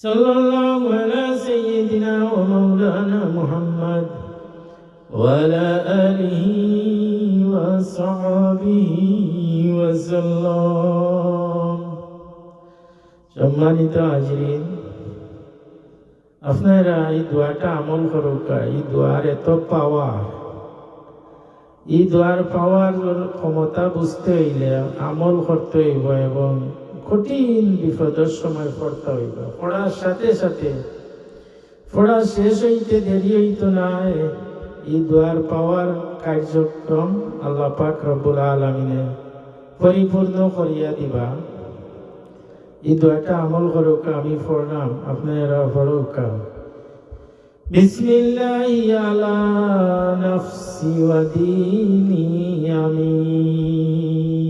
صلى الله على سيدنا ومولانا محمد وعلى آله وصحبه وسلم সম্মানিত হাজরিন আপনারা এই দোয়াটা আমল করুকা এই দোয়ার এত পাওয়ার এই দোয়ার পাওয়ার ক্ষমতা বুঝতে হইলে আমল করতে হইব এবং কঠিন বিপদের সময় পড়তে হইব পড়ার সাথে সাথে পড়া শেষ হইতে দেরি হইত না এই দোয়ার পাওয়ার কার্যক্রম আল্লাহ পাক রব্বুল আলমিনে পরিপূর্ণ করিয়া দিবা এই দোয়াটা আমল করুক আমি পড়লাম আপনারা পড়ুক بسم الله على نفسي وديني آمين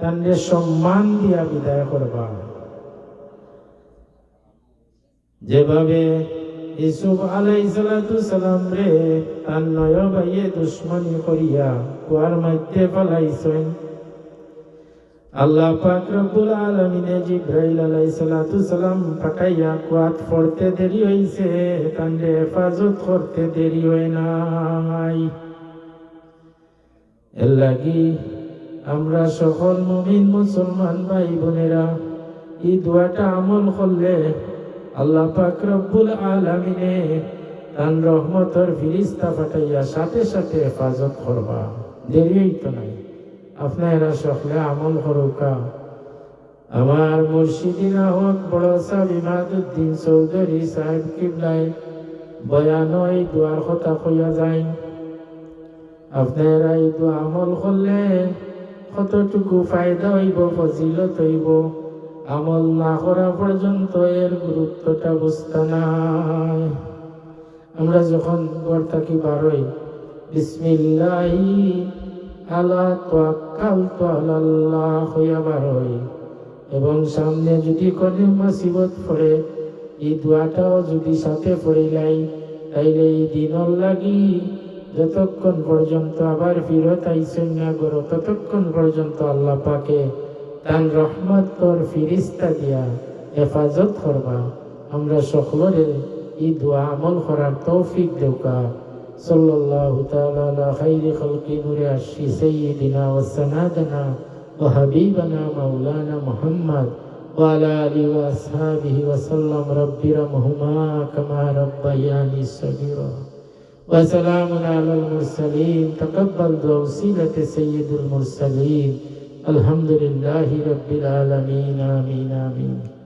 তান্ডে সম্মান দিয়া বিদায় করবা। যেভাবে ইসুফ আলাই সালাম রে তার নয় ভাইয়ে দুশ্মনী করিয়া কুয়ার মধ্যে ফেলাইছেন, আল্লাহ পাক রব্বুল আলামিনে জিব্রাইল আলাইহিস সালাতু সালাম পাঠাইয়া কুয়াত পড়তে দেরি হইছে তান্ডে হেফাজত করতে দেরি হয় নাই। এর লাগি আমরা সকল মুমিন মুসলমান ভাই বোনেরা এই দোয়াটা আমল করলে আল্লাহ পাক আলামিনে তান রহমতর ফিরিস্তা পাঠাইয়া সাথে সাথে হেফাজত করবা। দেরি হইতো নাই। আপনারা সকলে আমল করুকা। আমার মুর্শিদিন হক বড় সাহেব ইমাদুদ্দিন চৌধুরী সাহেব কিবলাই বয়ান এই দোয়ার কথা কইয়া যায় আপনারা এই দোয়া আমল করলে কতটুকু ফায়দা হইব, ফজিলত হইব? আমল না করা পর্যন্ত এর গুরুত্বটা বুঝতে নাই। আমরা যখন ঘর থাকি বারোই বিসমিল্লাহি, আলা তোয়াক্কালতু আলাল্লাহ হইয়া বারোই এবং সামনে যদি কোনো মুসিবত পড়ে, এই দোয়াটাও যদি সাথে পড়ে পড়িলাই তাইলে এই দিনর লাগি যতক্ষণ পর্যন্ত আবার ফিরত আইসেন না করো ততক্ষণ পর্যন্ত আল্লাহ পাকে তার রহমত তোর ফিরিস্তা দিয়া হেফাজত করবা আমরা সকলরে এই দোয়া আমল করার তৌফিক দেউকা সাল্লাল্লাহু তাআলা আলা খাইরি খালকি নূরে আশি সাইয়্যিদিনা ওয়া সানাদানা ওয়া হাবিবানা মাওলানা মুহাম্মদ وعلى آله وأصحابه وسلم رب ارحمهما كما ربياني صغيرا وسلام على المرسلين. تقبل بوسيلة سيد المرسلين. الحمد لله رب العالمين. آمين آمين.